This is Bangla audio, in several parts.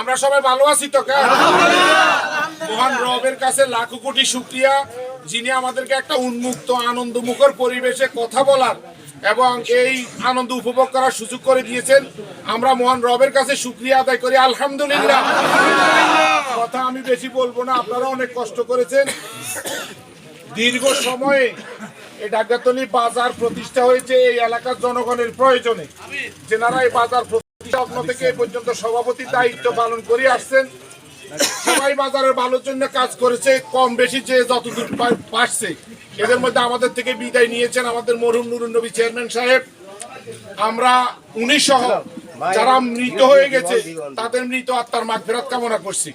আমরা সবাই ভালো আছি তো মহান রবের কাছে লাখো কোটি শুক্রিয়া, যিনি আমাদেরকে একটা উন্মুক্ত, আনন্দমুখর পরিবেশে কথা বলার এবং এই আনন্দ উপভোগ করার সুযোগ করে দিয়েছেন। আমরা মহান রবের কাছে শুক্রিয়া আদায় করি, আলহামদুলিল্লাহ। কথা আমি বেশি বলব না, আপনারা অনেক কষ্ট করেছেন। দীর্ঘ সময়ে এই ডাকাতলি বাজার প্রতিষ্ঠা হয়েছে এই এলাকার জনগণের প্রয়োজনে। যেনারা এই বাজার লগ্ন থেকে পর্যন্ত সভাপতি দায়িত্ব পালন করে আসছেন। সবাই বাজারের ভালোর জন্য কাজ করেছে, কম বেশি যে যতদূর পারছে। এদের মধ্যে আমাদের থেকে বিদায় নিয়েছেন আমাদের মরহুম নুরুন নবী চেয়ারম্যান সাহেব। আমরা উনি সহ যারা মৃত হয়ে গেছে, তাদের মৃত আত্মার মাগফিরাত কামনা করছি।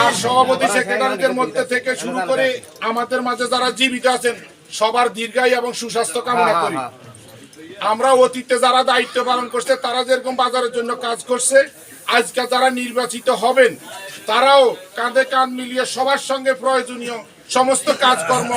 আর সভাপতি সেক্রেটারিদের মধ্যে থেকে শুরু করে আমাদের মাঝে যারা জীবিত আছেন, সবার দীর্ঘায়ু এবং সুস্বাস্থ্য কামনা করি। আমরা অতীতে যারা দায়িত্ব পালন করছে, তারা যেরকম বাজারের জন্য কাজ করছে, আজকে যারা নির্বাচিত হবেন, তারাও কাঁধে কাঁধ মিলিয়ে সবার সঙ্গে প্রয়োজনীয় সমস্ত কাজকর্ম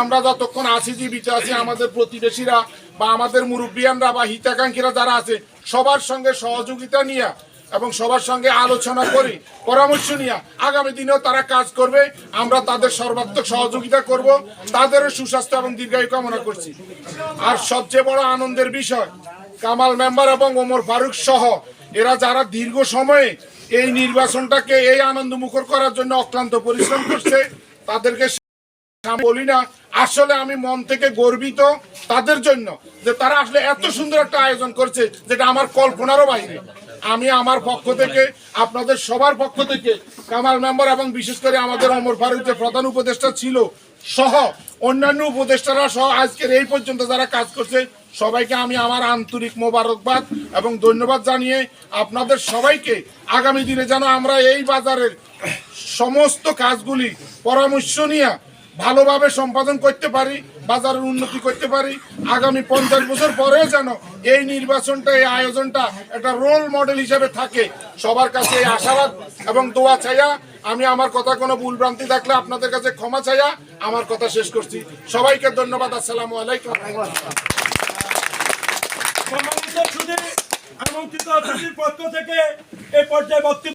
আমরা যতক্ষণ আছি, জীবিত আছি, আমাদের প্রতিবেশীরা বা আমাদের মুরব্বিয়ানরা বা হিতাকাঙ্ক্ষীরা যারা আছে, সবার সঙ্গে সহযোগিতা নিয়ে এবং সবার সঙ্গে আলোচনা করি, পরামর্শ নিয়ে। আগামী দিনেও তারা কাজ করবে, আমরা তাদের সর্বাত্মক সহযোগিতা করব, তাদেরও সুস্বাস্থ্য এবং দীর্ঘায়ু কামনা করছি। আর সবচেয়ে বড় আনন্দের বিষয়, কামাল মেম্বার এবং ওমর ফারুক সহ, এরা যারা দীর্ঘ সময়ে এই নির্বাচনটাকে, এই আনন্দমুখর করার জন্য অক্লান্ত পরিশ্রম করছে, তাদেরকে বলি না আসলে আমি মন থেকে গর্বিত তাদের জন্য যে তারা আসলে এত সুন্দর একটা আয়োজন করছে যেটা আমার কল্পনারও বাইরে। আমি আমার পক্ষ থেকে, আপনাদের সবার পক্ষ থেকে, কামাল মেম্বার এবং বিশেষ করে আমাদের অমর ফারুক যে প্রধান উপদেষ্টা ছিল সহ অন্যান্য উপদেষ্টারা সহ আজকের এই পর্যন্ত যারা কাজ করছে, সবাইকে আমি আমার আন্তরিক মোবারকবাদ এবং ধন্যবাদ জানিয়ে আপনাদের সবাইকে আগামী দিনে যেন আমরা এই বাজারের সমস্ত কাজগুলি পরামর্শ নিয়ে ভালোভাবে সম্পাদন করতে পারি, বাজারের উন্নতি করতে পারি। আগামী পঞ্চাশ বছর পরেও যেন এই নির্বাচনটা, এই আয়োজনটা একটা রোল মডেল হিসেবে থাকে। সবার কাছে এই আশাবাদ এবং দোয়া চাইয়া আমি আমার কথা কোনো ভুলভ্রান্তি থাকলে আপনাদের কাছে ক্ষমা চাইয়া আমার কথা শেষ করছি। সবাইকে ধন্যবাদ। আসসালামু আলাইকুম। আমন্ত্রিত পক্ষ থেকে এই পর্যায়ে